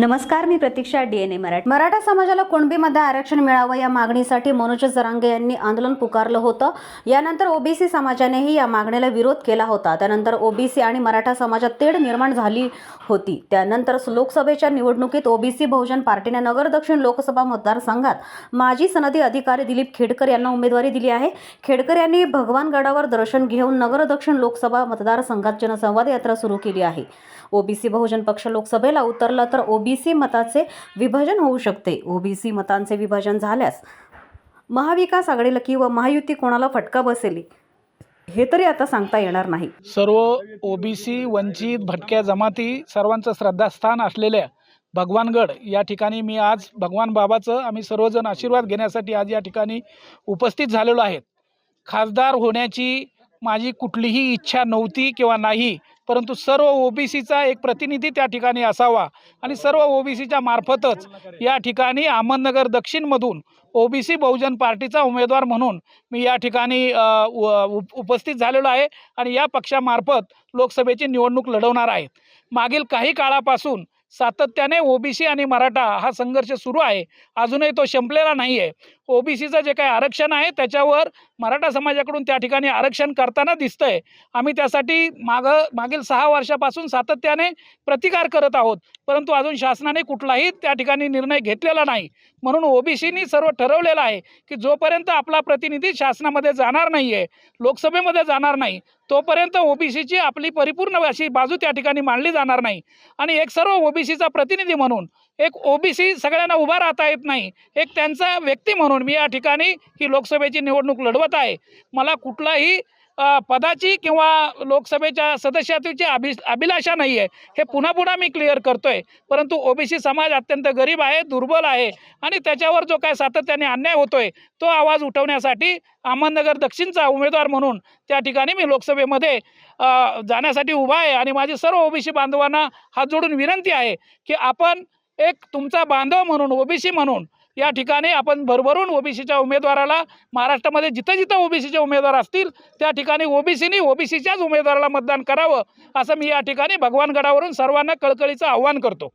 नमस्कार मी Pratiksha D N A Marathi. Maratha समाजाला कुणबीमध्ये आरक्षण मिळावं या मागणीसाठी मनोज जरांगे यांनी आंदोलन पुकारलं होतं. यानंतर ओबीसी समाजानेही या मागणीला विरोध केला होता. त्यानंतर ओबीसी आणि मराठा समाजात तेढ निर्माण झाली होती. त्यानंतर लोकसभेच्या निवडणुकीत ओबीसी बहुजन पार्टीने नगर दक्षिण लोकसभा मतदारसंघात माजी सनदी अधिकारी दिलीप खेडकर यांना उमेदवारी दिली आहे. खेडकर यांनी भगवानगडावर दर्शन घेऊन नगर दक्षिण लोकसभा मतदारसंघात जनसंवाद यात्रा सुरू केली आहे. ओबीसी बहुजन पक्ष लोकसभेला उतरला तर ओबीसी मताचे विभाजन होऊ शकते. ओबीसी मतांचे विभाजन झाल्यास महाविकास आघाडीला किंवा महायुती कोणाला फटका बसेल? हे तरी आता सांगता येणार नाही. सर्व ओबीसी वंचित भटक्या जमाती सर्वांचं श्रद्धास्थान असलेल्या भगवानगड या ठिकाणी मी आज भगवान बाबाचं आम्ही सर्वजण आशीर्वाद घेण्यासाठी आज या ठिकाणी उपस्थित झालेलो आहेत. खासदार होण्याची माझी कुठलीही इच्छा नव्हती किंवा नाही परंतु सर्व ओबीसीचा एक प्रतिनिधी त्या ठिकाणी असावा आणि सर्व ओबीसीच्या मार्फतच या ठिकाणी अहमदनगर दक्षिणमधून ओबीसी बहुजन पार्टीचा उमेदवार म्हणून मी या ठिकाणी उप- उपस्थित झालेलो आहे आणि या पक्षामार्फत लोकसभेची निवडणूक लढवणार आहे. मागील काही काळापासून सातत्याने ओबीसी आणि मराठा हा संघर्ष सुरू आहे. अजूनही तो संपलेला नाही आहे ओबीसीचं जे काही आरक्षण आहे त्याच्यावर मराठा समाजाकडून त्या ठिकाणी आरक्षण करताना दिसतंय. आम्ही त्यासाठी मागं मागील सहा वर्षापासून सातत्याने प्रतिकार करत आहोत. परंतु अजून शासनाने कुठलाही त्या ठिकाणी निर्णय घेतलेला नाही. म्हणून ओबीसीनी सर्व ठरवलेलं आहे की जोपर्यंत आपला प्रतिनिधी शासनामध्ये जाणार नाही आहे लोकसभेमध्ये जाणार नाही तोपर्यंत ओबीसीची आपली परिपूर्ण अशी बाजू त्या ठिकाणी मांडली जाणार नाही. आणि एक सर्व ओबीसीचा प्रतिनिधी म्हणून एक ओबीसी सगळ्यांना उभा राहता येत नाही. एक त्यांचा व्यक्ती म्हणून मी या ठिकाणी ही लोकसभेची निवडणूक लढवत आहे. मला कुठलाही पदाची किंवा लोकसभेच्या सदस्यत्वाची अभि अभिलाषा नाही आहे हे पुन्हा पुन्हा मी क्लिअर करतोय. परंतु ओबीसी समाज अत्यंत गरीब आहे दुर्बल आहे आणि त्याच्यावर जो काय सातत्याने अन्याय होतोय तो आवाज उठवण्यासाठी अहमदनगर दक्षिणचा उमेदवार म्हणून त्या ठिकाणी मी लोकसभेमध्ये जाण्यासाठी उभा आहे. आणि माझी सर्व ओबीसी बांधवांना हात जोडून विनंती आहे की आपण एक तुमचा बांधव म्हणून ओबीसी म्हणून या ठिकाणी आपण भरभरून ओबीसीच्या उमेदवाराला महाराष्ट्रामध्ये जिथं जिथं ओबीसीचे उमेदवार असतील त्या ठिकाणी ओबीसीनी ओबीसीच्याच उमेदवाराला मतदान करावं असं मी या ठिकाणी भगवानगडावरून सर्वांना कळकळीचं आव्हान करतो.